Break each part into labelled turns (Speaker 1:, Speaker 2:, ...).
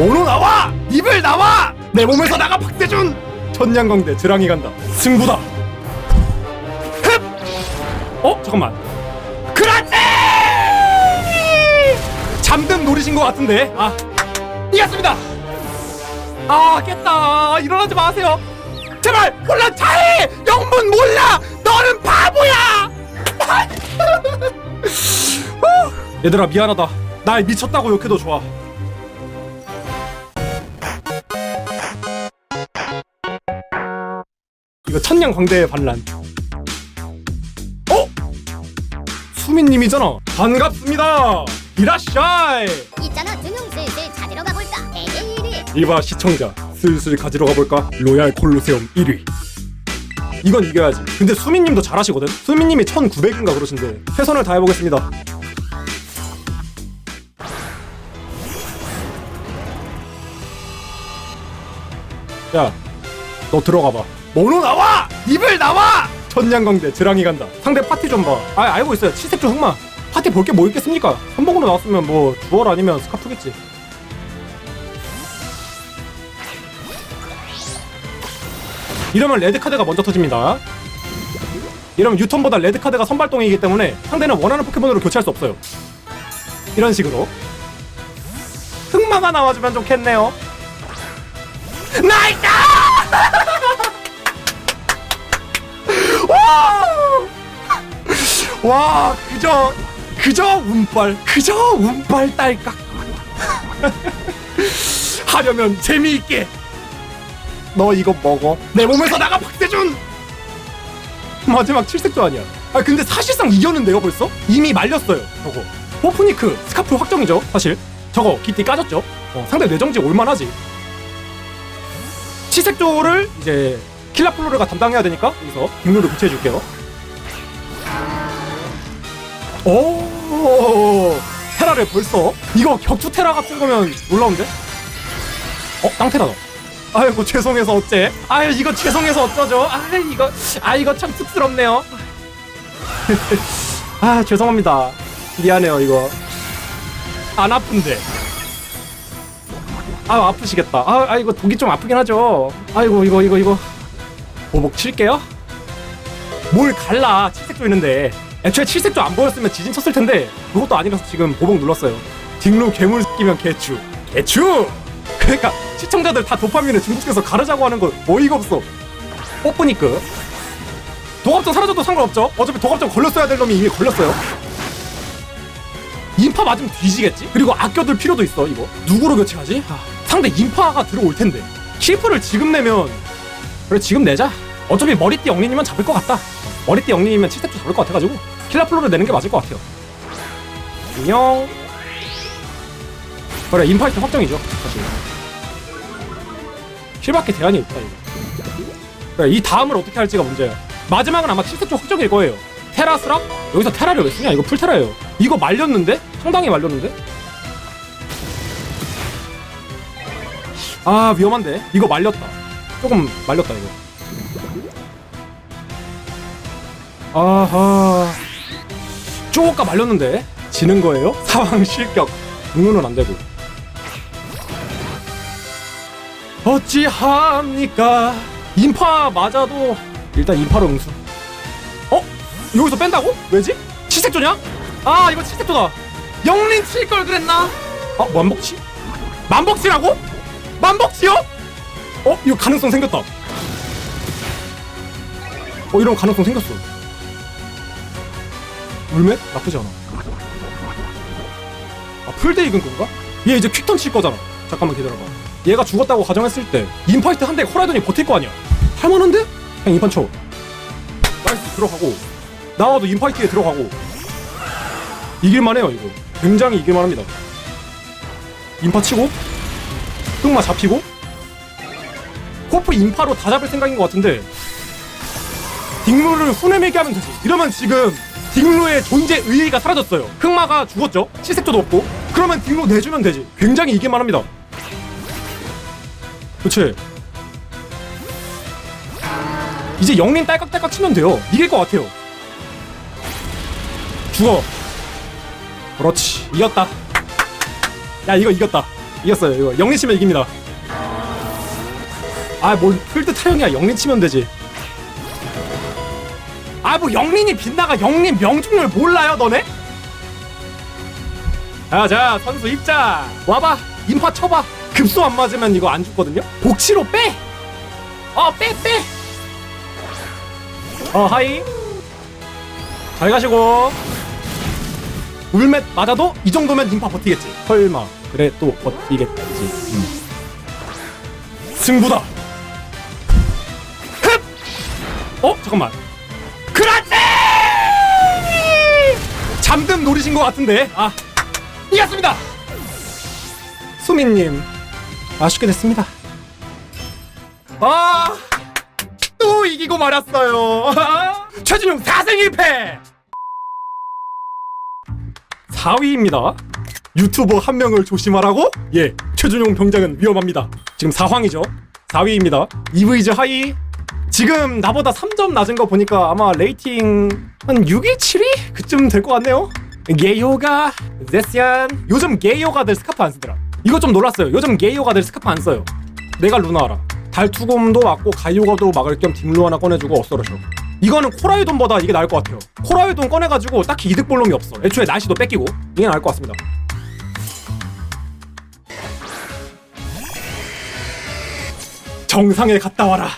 Speaker 1: 모노 나와! 입을 나와! 내 몸에서 나가 박대준! 천냥광대 드랑이 간다. 승부다! 흡! 어? 잠깐만. 그렇지! 잠든 노리신 것 같은데? 아. 이겼습니다! 아 깼다. 일어나지 마세요. 제발 혼란 차해 영문 몰라! 너는 바보야! 어, 얘들아 미안하다. 날 미쳤다고 욕해도 좋아 이거 천냥 광대의 반란. 어? 수민님이잖아. 반갑습니다. 이라샤이.
Speaker 2: 있잖아 등용 슬슬 찾으러 가볼까? 대회 1위
Speaker 1: 이봐 시청자. 슬슬 가지러 가볼까? 로얄 콜로세움 1위. 이건 이겨야지. 근데 수민님도 잘하시거든? 수민님이 1900인가 그러신데 최선을 다해보겠습니다. 야 너 들어가봐 모노 나와! 입을 나와! 천냥광대 드랑이 간다 상대 파티 좀 봐 아 알고 있어요 치색조 흑마 파티 볼 게 뭐 있겠습니까 한복으로 나왔으면 뭐 주얼 아니면 스카프겠지 이러면 레드카드가 먼저 터집니다. 이러면 유턴보다 레드카드가 선발동이기 때문에 상대는 원하는 포켓몬으로 교체할 수 없어요. 이런 식으로. 흑마가 나와주면 좋겠네요. 나이스! 와! 와, 그저, 그저 운빨, 그저 운빨 딸깍. 하려면 재미있게. 너 이거 먹어. 내 몸에서 나가 박대준. 마지막 칠색조 아니야. 아 근데 사실상 이겼는데요 벌써? 이미 말렸어요. 저거. 호프니크 스카프 확정이죠 사실. 저거 기띠 까졌죠. 어, 상대 뇌정지 올만하지. 치색조를 이제 킬라 플로르가 담당해야 되니까 여기서 빅루를 교체해 줄게요. 오 테라를 벌써 이거 격투 테라 같은 거면 놀라운데? 어 땅테라다. 아이고 죄송해서 어째? 아유 이거 죄송해서 어쩌죠? 아 이거 아 이거 참 쑥스럽네요. 아 죄송합니다. 미안해요 이거. 안 아픈데. 아 아프시겠다. 아, 아 이거 독이 좀 아프긴 하죠. 아이고 이거 이거 이거 보복 칠게요. 뭘 갈라 칠색조 있는데 애초에 칠색조 안 보였으면 지진 쳤을 텐데 그것도 아니라서 지금 보복 눌렀어요. 딩루 괴물 끼면 개추 개추. 그러니까 시청자들 다 도파민을 중독돼서 가르자고 하는 거 어이가 없어. 뽀뿌니크. 도갑정 사라져도 상관없죠. 어차피 도갑정 걸렸어야 될 놈이 이미 걸렸어요. 인파 맞으면 뒤지겠지? 그리고 아껴둘 필요도 있어 이거. 누구로 교체하지? 아, 상대 인파가 들어올 텐데. 킬프를 지금 내면 그래 지금 내자. 어차피 머리띠 영린이면 잡을 것 같다. 머리띠 영린이면 칠색도 잡을 것 같아가지고 킬라플로를 내는 게 맞을 것 같아요. 안녕. 그래 인파이트 확정이죠 사실. 킬밖에 대안이 없다 이거. 그래, 이 다음을 어떻게 할지가 문제야. 마지막은 아마 칠색 쪽 확정일 거예요. 테라스랑 여기서 테라를 왜 쓰냐? 이거 풀테라예요. 이거 말렸는데? 상당히 말렸는데? 아 위험한데? 이거 말렸다. 조금 말렸다 이거. 아하. 쪼까 말렸는데 지는 거예요? 상황 실격. 공유는 안 되고. 어찌합니까? 인파 맞아도 일단 인파로 응수. 어? 여기서 뺀다고? 왜지? 칠색조냐? 아 이거 칠색조다. 영린 칠 걸 그랬나? 아 만복치? 만복치라고? 만복치요? 어 이거 가능성 생겼다. 어 이런 가능성 생겼어. 울메? 나쁘지 않아. 아 풀데 익은 건가? 얘 이제 퀵턴 칠 거잖아. 잠깐만 기다려봐. 얘가 죽었다고 가정했을 때 인파이트 한대 호라이더니 버틸 거 아니야. 할만한데? 그냥 인판 쳐. 나이스 들어가고 나와도 인파이트에 들어가고 이길만해요 이거. 굉장히 이길만합니다. 인파 치고 흑마 잡히고 코프 인파로 다 잡을 생각인 것 같은데 딩루를 후네매게 하면 되지. 이러면 지금 딩루의 존재 의의가 사라졌어요. 흑마가 죽었죠. 치색조도 없고. 그러면 딩루 내주면 되지. 굉장히 이길만 합니다. 그치? 이제 영린 딸깍딸깍 치면 돼요. 이길 것 같아요. 죽어. 그렇지. 이겼다. 야, 이거 이겼다. 이겼어요 이거 영리 치면 이깁니다 아뭘 필드 타령이야. 영리 치면 되지. 아 뭐 영린이 빗나가. 영린 명중률 몰라요 너네? 자자 선수 입자 와봐. 인파 쳐봐. 급소 안 맞으면 이거 안 죽거든요? 복치로 빼! 어 빼 빼! 어 하이 잘 가시고. 울맷 맞아도 이 정도면 인파 버티겠지. 설마. 그래 또 버티겠지. 음. 승부다 어 잠깐만 그렇지 잠든 노리신 것 같은데 아 이겼습니다 수민님 아쉽게 됐습니다 아 또 이기고 말았어요 최준용 4승 1패 4위입니다. 유튜버 한 명을 조심하라고? 예, 최준용 병장은 위험합니다. 지금 4황이죠. 4위입니다. 이브이즈 하이. 지금 나보다 3점 낮은 거 보니까 아마 레이팅 한 6위, 7위 그쯤 될 것 같네요. 게이오가 제시안 요즘 게이오가들 스카프 안 쓰더라. 이거 좀 놀랐어요. 요즘 게이오가들 스카프 안 써요. 내가 루나하라. 달투곰도 맞고 가이오가도 막을 겸 딩루 하나 꺼내주고 어서러셔. 이거는 코라이돈보다 이게 나을 것 같아요. 코라이돈 꺼내가지고 딱히 이득 볼 놈이 없어. 애초에 날씨도 뺏기고 이게 나을 것 같습니다. 정상에 갔다 와라.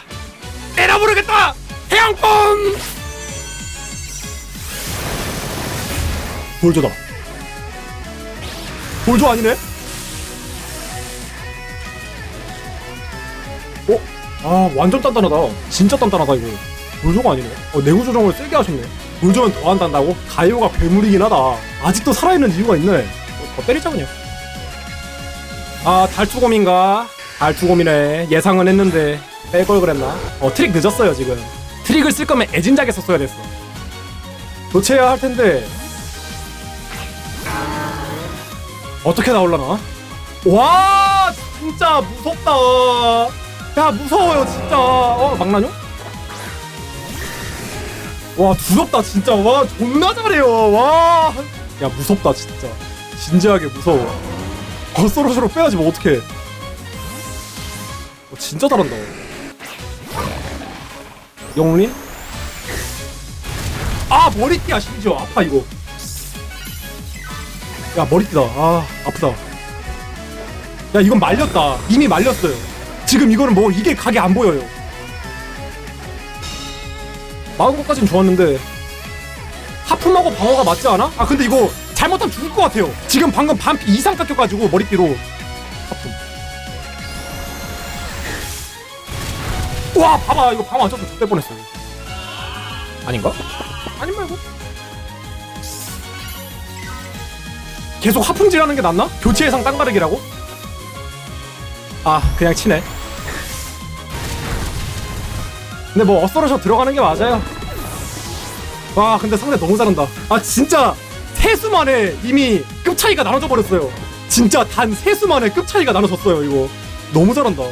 Speaker 1: 태양권. 볼조다. 볼조 아니네? 어? 아 완전 단단하다. 진짜 단단하다 이거. 물조가 아니네. 어, 내구 조정을 세게 하셨네. 물조면 더 한단다고? 가요가 괴물이긴 하다. 아직도 살아있는 이유가 있네. 어, 더 때리자 그냥. 아 달투곰인가? 달투곰이네. 예상은 했는데 뺄 걸 그랬나? 어 트릭 늦었어요 지금. 트릭을 쓸 거면 애진작에 썼어야 됐어. 교체해야 할 텐데 어떻게 나올라나? 와 진짜 무섭다. 야 무서워요 진짜. 어 막나뇨? 와 두렵다 진짜 와 존나 잘해요 와 야 무섭다 진짜 진지하게 무서워 거스로스로 빼야지 뭐 어떡해 어, 진짜 잘한다 영린? 아 머리띠야 심지어. 아파 이거. 야 머리띠다. 아 아프다. 야 이건 말렸다. 이미 말렸어요. 지금 이거는 뭐 이게 각이 안 보여요. 막은 것까진 좋았는데. 하품하고 방어가 맞지 않아? 아 근데 이거 잘못하면 죽을 것 같아요. 지금 방금 반피 이상 깎여가지고 머리띠로 와 봐봐 이거 방어 안 쳤으면 죽을 뻔했어 아닌가? 아닌 말고 계속 하품질하는 게 낫나? 교체 예상 땅바르기라고? 아 그냥 치네 근데 뭐 어스러셔 들어가는 게 맞아요. 와 근데 상대 너무 잘한다. 아 진짜 세수 만에 이미 급 차이가 나눠져 버렸어요. 진짜 단 세수 만에 급 차이가 나눠졌어요 이거. 너무 잘한다.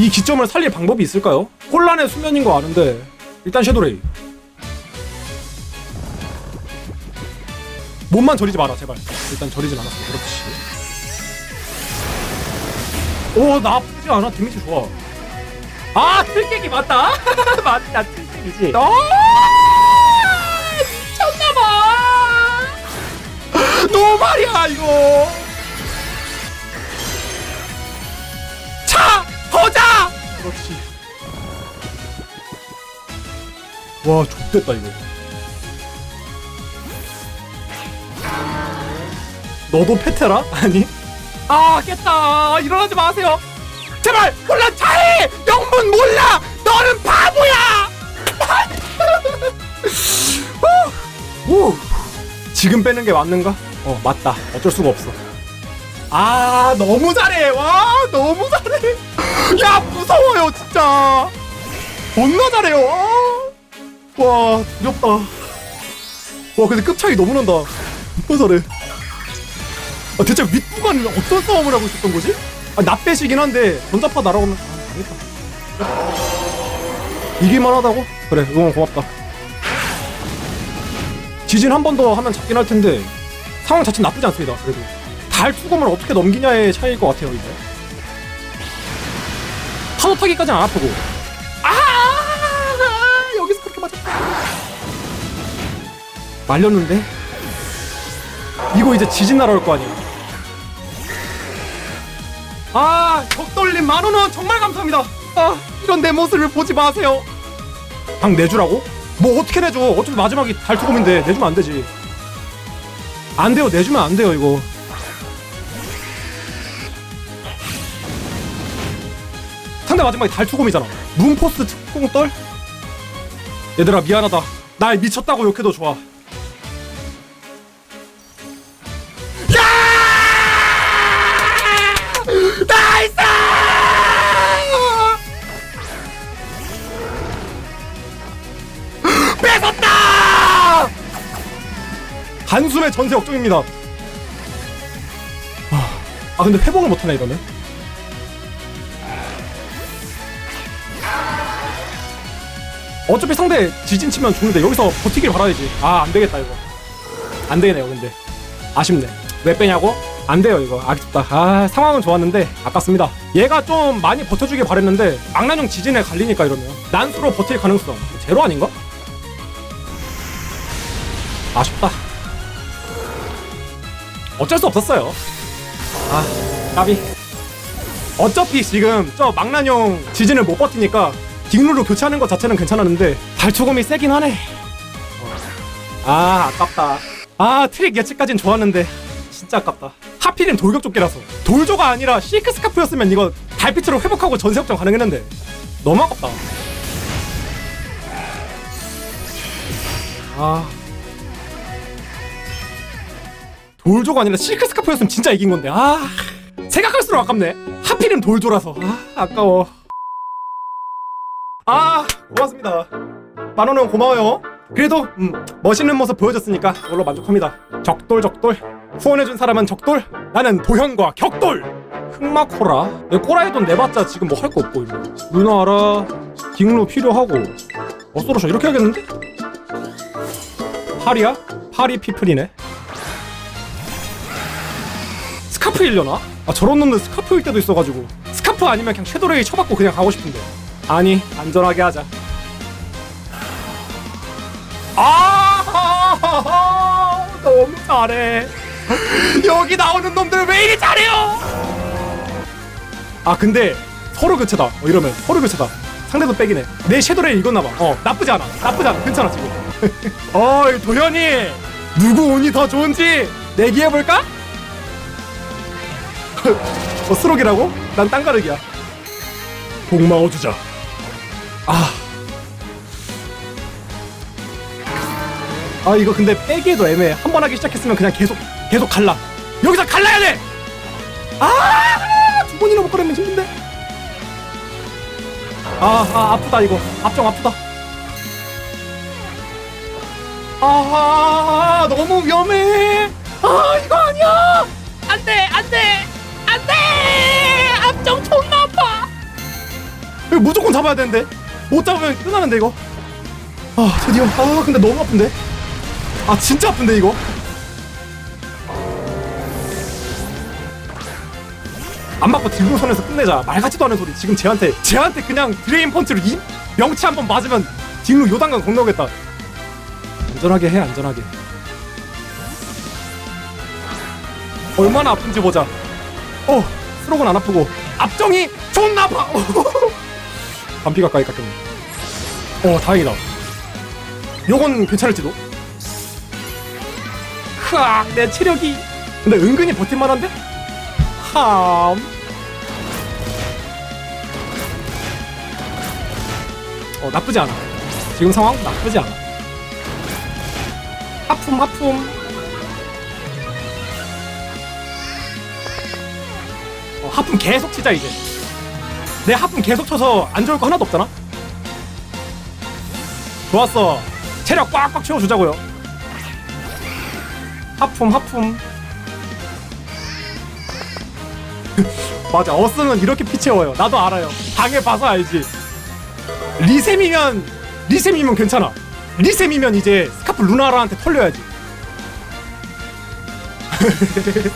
Speaker 1: 이 기점을 살릴 방법이 있을까요? 혼란의 수면인 거 아는데 일단 섀도레이. 몸만 저리지 마라 제발. 일단 저리진 않았어. 그렇지. 오 나쁘지 않아. 데미지 좋아. 아 틀깨기 맞다 맞다 틀깨기지 어 미쳤나봐 너 말이야 이거 차 거자! 그렇지. 와 좆됐다 이거. 너도 페테라? 아니? 아 깼다. 일어나지 마세요. 제발 혼란 차해 영문 몰라! 너는 바보야! 오, 오. 지금 빼는 게 맞는가? 어 맞다. 어쩔 수가 없어 아 너무 잘해 와 너무 잘해 야 무서워요 진짜 존나 잘해요 와, 와 두렵다 와 근데 급 차이 너무 난다 존나 잘해 아 대체 윗부가는 어떤 싸움을 하고 있었던 거지? 아, 나 빼시긴 한데 전자파 날아오면 아, 알겠다. 이길만 하다고? 그래, 응원 고맙다. 지진 한 번 더 하면 잡긴 할 텐데 상황 자체는 나쁘지 않습니다. 그래도 다 달투검을 어떻게 넘기냐의 차이일 것 같아요 이제. 파도 타기까지는 안 아프고. 아! 여기서 그렇게 맞았다. 말렸는데? 이거 이제 지진 날아올 거 아니야 아 격돌림 만원원 정말 감사합니다. 아 이런 내 모습을 보지 마세요. 방 내주라고? 뭐 어떻게 내줘? 어차피 마지막이 달투검인데 내주면 안 되지. 안 돼요. 내주면 안 돼요 이거 상대 마지막에 달투검이잖아. 문포스 특공떨? 얘들아 미안하다. 날 미쳤다고 욕해도 좋아! 단숨에 전세 역종입니다. 아, 아 근데 회복을 못하네 이러면 어차피 상대 지진 치면 죽는데 여기서 버티길 바라야지. 아 안되겠다 이거. 안되네요 근데. 아쉽네. 왜 빼냐고? 안 돼요 이거. 아쉽다. 아 상황은 좋았는데 아깝습니다. 얘가 좀 많이 버텨주길 바랬는데 악난형 지진에 갈리니까 이러면 난수로 버틸 가능성. 제로 아닌가? 아쉽다. 어쩔 수 없었어요. 아 까비. 어차피 지금 저 망나뇽 지진을 못 버티니까 딩루로 교체하는 것 자체는 괜찮았는데 발초검이 세긴 하네. 아 아깝다. 아 트릭 예측까진 좋았는데 진짜 아깝다. 하필이면 돌격 조끼라서. 돌조가 아니라 시크 스카프였으면 이거 달빛으로 회복하고 전세 확정 가능했는데 너무 아깝다. 아. 돌조가 아니라 실크 스카프였으면 진짜 이긴 건데. 아 생각할수록 아깝네. 하필이면 돌조라서. 아 아까워 아 고맙습니다. 만 원은 고마워요. 그래도 음, 멋있는 모습 보여줬으니까 그걸로 만족합니다. 적돌 적돌. 후원해준 사람은 적돌. 나는 도현과 격돌. 흑마코라. 내 꼬라이 돈 내봤자 지금 뭐 할 거 없고 이거. 누나라 딩로 필요하고. 어쏘로셔. 이렇게 하겠는데? 파리야? 파리 피플이네. 스카프 일려나? 아 저런 놈들 스카프일 때도 있어가지고. 스카프 아니면 그냥 섀도레이 쳐받고 그냥 가고 싶은데 아니 안전하게 하자. 아 너무 잘해. 여기 나오는 놈들 왜 이리 잘해요? 아 근데 서로 교체다. 어, 이러면 서로 교체다. 상대도 백이네. 내 섀도레이 읽었나봐. 어 나쁘지 않아. 나쁘지 않아. 괜찮아 지금. 어이 도현이! 누구 운이 더 좋은지 내기해볼까? 어 스록이라고? 난 땅가르기야. 복마어주자 아. 아 이거 근데 빼기에도 애매해. 한 번 하기 시작했으면 그냥 계속 계속 갈라. 여기서 갈라야 돼! 아! 두 번이나 못 걸으면 힘든데? 아, 아 아프다 이거. 앞정 아프다. 아 너무 위험해. 아 이거 아니야! 안 돼 안 돼 안 돼! 앞정 존나 아파! 이거 무조건 잡아야 되는데 못 잡으면 끝나는데 이거? 아 드디어. 아 근데 너무 아픈데? 아 진짜 아픈데 이거? 안 맞고 딜로선에서 끝내자. 말 같지도 않은 소리. 지금 쟤한테 쟤한테 그냥 드레인 펀치로 이 명치 한 번 맞으면 딜로 요단강 건너겠다. 안전하게 해 안전하게. 얼마나 아픈지 보자. 어 스록은 안 아프고. 앞정이 존나 아파 반피 가까이 깎였네 어 다행이다 요건 괜찮을지도 흐악 내 체력이 근데 은근히 버틸만한데? 함 어, 나쁘지 않아. 지금 상황 나쁘지 않아. 하품, 하품. 어, 하품 계속 치자, 이제. 내 하품 계속 쳐서 안 좋을 거 하나도 없잖아? 좋았어. 체력 꽉꽉 채워주자고요. 하품, 하품. 맞아, 어스는 이렇게 피 채워요. 나도 알아요. 당해봐서 알지. 리셈이면 리셈이면 괜찮아. 리셈이면 이제 스카프 루나라한테 털려야지.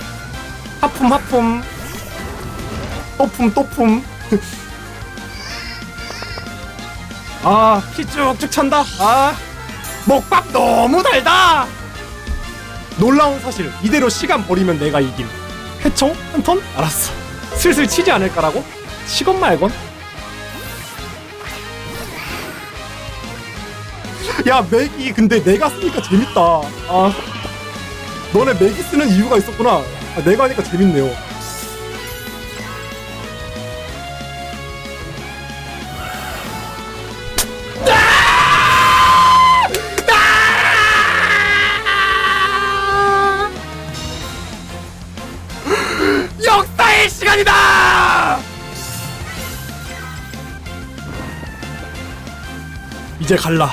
Speaker 1: 하품 하품 또품 또품 아 피 쭉쭉 찬다. 아 먹밥 너무 달다. 놀라운 사실 이대로 시간 버리면 내가 이김. 회총? 한 턴? 알았어. 슬슬 치지 않을까라고? 치건 말건? 야 맥이 근데 내가 쓰니까 재밌다. 아 너네 맥이 쓰는 이유가 있었구나. 아, 내가 하니까 재밌네요 이제 갈라.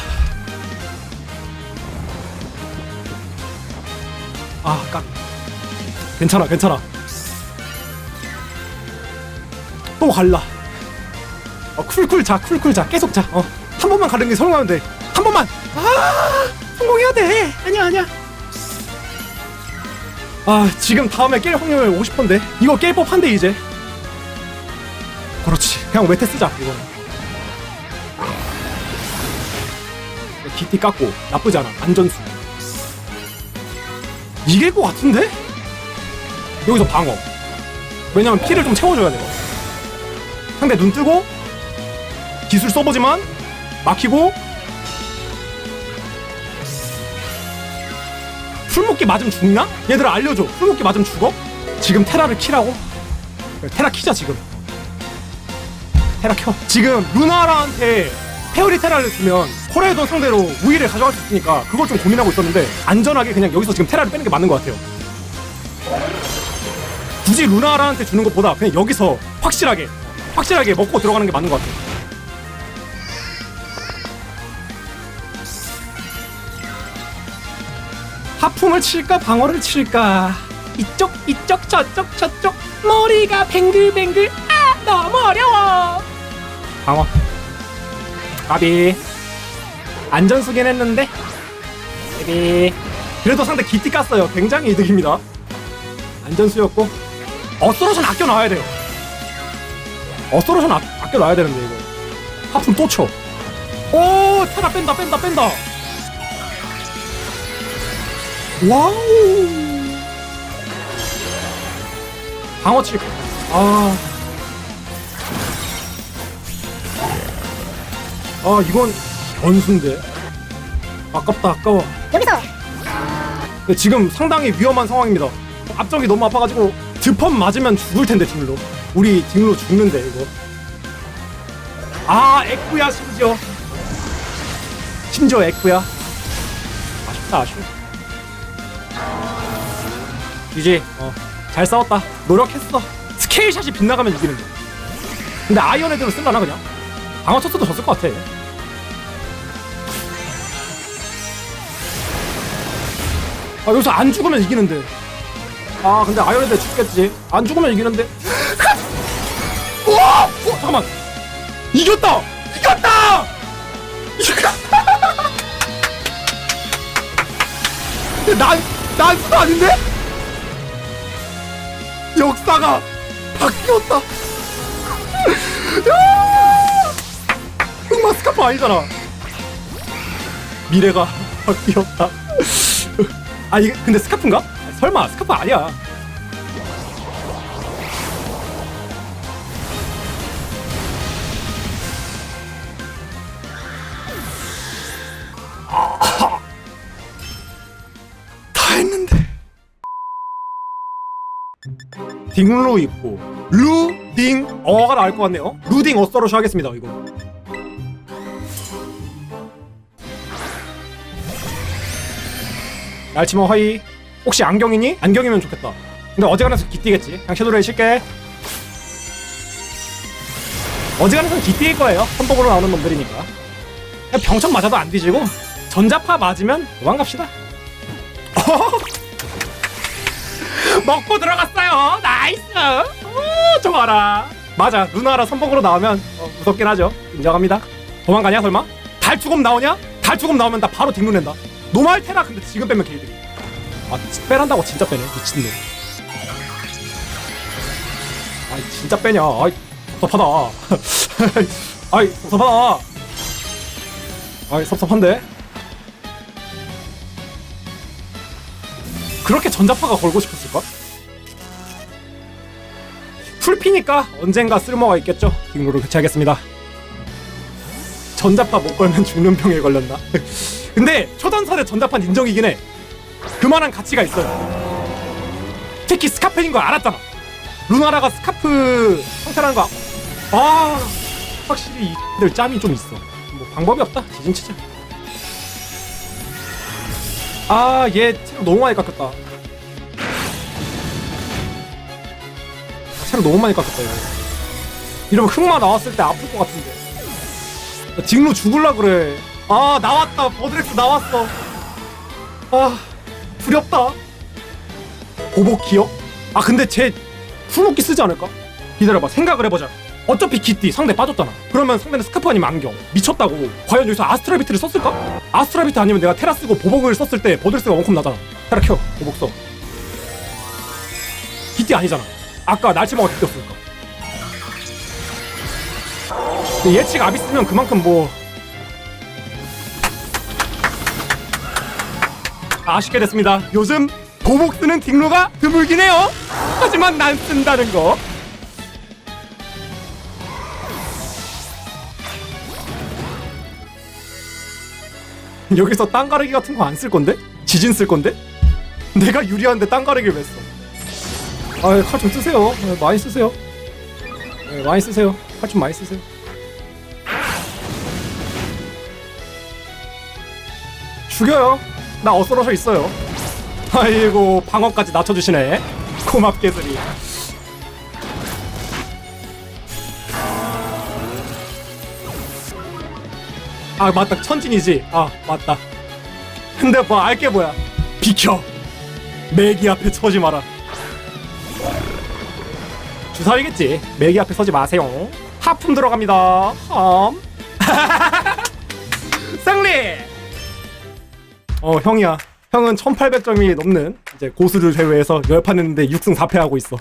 Speaker 1: 아, 깍. 괜찮아, 괜찮아. 또 갈라. 어, 쿨쿨 자, 쿨쿨 자. 계속 자. 어. 한 번만 가는 게 성공하면 돼. 한 번만. 아, 성공해야 돼. 아니야, 아니야. 아 지금 다음에 깰 확률 50%인데 이거 깰 법한데 이제 그렇지 그냥 외태 쓰자 이거 기 티 깎고 나쁘지 않아 안전수 이길 것 같은데? 여기서 방어 왜냐면 피를 좀 채워줘야 돼요 상대 눈 뜨고 기술 써보지만 막히고 풀목기 맞으면 죽나? 얘들아 알려줘 풀목기 맞으면 죽어? 지금 테라를 키라고? 테라 키자 지금 테라 켜 지금 루나라한테 페어리 테라를 주면 코레돈 상대로 우위를 가져갈 수 있으니까 그걸 좀 고민하고 있었는데 안전하게 그냥 여기서 지금 테라를 빼는 게 맞는 것 같아요. 굳이 루나라한테 주는 것보다 그냥 여기서 확실하게 확실하게 먹고 들어가는 게 맞는 것 같아요. 하품을 칠까 방어를 칠까? 이쪽 이쪽 저쪽 저쪽. 머리가 뱅글뱅글. 아 너무 어려워. 방어 까비. 안전수긴 했는데? 까비. 그래도 상대 기티 깠어요. 굉장히 이득입니다. 안전수였고. 어스로션 아껴 놔야 돼요. 어스로션 아, 아껴 놔야 되는데 이거. 하품 또쳐 오 테라 뺀다 뺀다 뺀다. 와우. 방어 칠 아. 아 이건 변수인데. 아깝다 아까워.
Speaker 2: 여기서.
Speaker 1: 근데 지금 상당히 위험한 상황입니다. 앞쪽이 너무 아파가지고 드펌 맞으면 죽을 텐데 딩로. 우리 딩로 죽는데 이거. 아 에쿠야 심지어. 심지어 에쿠야. 아쉽다 아쉬워 이제 어, 잘 싸웠다. 노력했어. 스케일샷이 빗나가면 이기는 데 근데 아이언 헤드를 쓸라나 그냥 방어 쳤어도 졌을 것 같아 아 여기서 안 죽으면 이기는데 아 근데 아이언 헤드 죽겠지 안 죽으면 이기는데 와! 어, 잠깐만 이겼다! 이겼다! 이겼다! 난, 난 수도 아닌데? 역사가 바뀌었다. 야! 흑마 스카프 아니잖아. 미래가 바뀌었다. 아 이게 근데 스카프인가? 아, 설마 스카프 아니야. 딩로 있고 루딩 어가 나올 것 같네요. 루딩 어서로시 하겠습니다. 이거. 날치모 허이. 혹시 안경이니? 안경이면 좋겠다. 근데 어지간해서 기띠겠지. 그냥 섀도우레이 칠게. 어지간해서는 기띠일 거예요. 선복으로 나오는 놈들이니까. 그냥 병청 맞아도 안 뒤지고 전자파 맞으면 도망갑시다. 먹고 들어갔어요. 나이스. 오, 좋아라. 맞아. 루나라 선봉으로 나오면 어, 무섭긴 하죠. 인정합니다. 도망가냐 설마? 달투검 나오냐? 달투검 나오면 나 바로 딩루 낸다. 노말 테라 근데 지금 빼면 개이들이. 아 빼란다고 진짜 빼네. 미친놈. 아이 진짜 빼냐 아이 섭섭하다 아이 섭섭하다 아이 섭섭한데 그렇게 전자파가 걸고 싶었을까? 풀피니까 언젠가 쓸모가 있겠죠 빅로를 교체하겠습니다 전자파 못 걸면 죽는 병에 걸렸나? 근데 초전설의 전자파는 인정이긴 해. 그만한 가치가 있어요. 특히 스카프인 거 알았잖아. 루나라가 스카프 형태라는 거. 아, 확실히 이들 짬이 좀 있어. 뭐 방법이 없다. 지진 치자. 아 얘 체력 너무 많이 깎였다. 아, 체력 너무 많이 깎였다 이거 이러면 흑마 나왔을 때 아플 것 같은데 야, 직루 죽을라 그래. 아 나왔다. 버드렉스 나왔어. 아 두렵다. 보복 기억? 아 근데 쟤 풀목기 쓰지 않을까? 기다려봐. 생각을 해보자. 어차피 기띠 상대 빠졌잖아. 그러면 상대는 스카프 아니면 안경. 미쳤다고. 과연 여기서 아스트라비트를 썼을까? 아스트라비트 아니면 내가 테라 쓰고 보복을 썼을 때 버드렉스가 원콤 나잖아. 테라 켜. 보복 써. 기띠 아니잖아. 아까 날치마가 기띠였으니까 예측 아비 쓰면 그만큼 뭐 아쉽게 됐습니다. 요즘 보복 쓰는 딩로가 드물긴 해요. 하지만 난 쓴다는 거. 여기서 땅 가르기 같은 거 안 쓸 건데? 지진 쓸 건데? 내가 유리한데 땅 가르기를 왜 써? 아, 칼좀 쓰세요. 네, 많이 쓰세요. 네, 많이 쓰세요. 칼 좀 많이 쓰세요. 죽여요. 나 어스러져 있어요. 아이고 방어까지 낮춰주시네. 고맙게들이. 아 맞다 천진이지. 아 맞다. 근데 뭐 알게 뭐야. 비켜. 매기 앞에 서지 마라. 주사위겠지. 매기 앞에 서지 마세요. 하품 들어갑니다. 함. 승리. 어 형이야. 형은 1800점이 넘는 이제 고수를 제외해서 열판 했는데 6승 4패하고 있어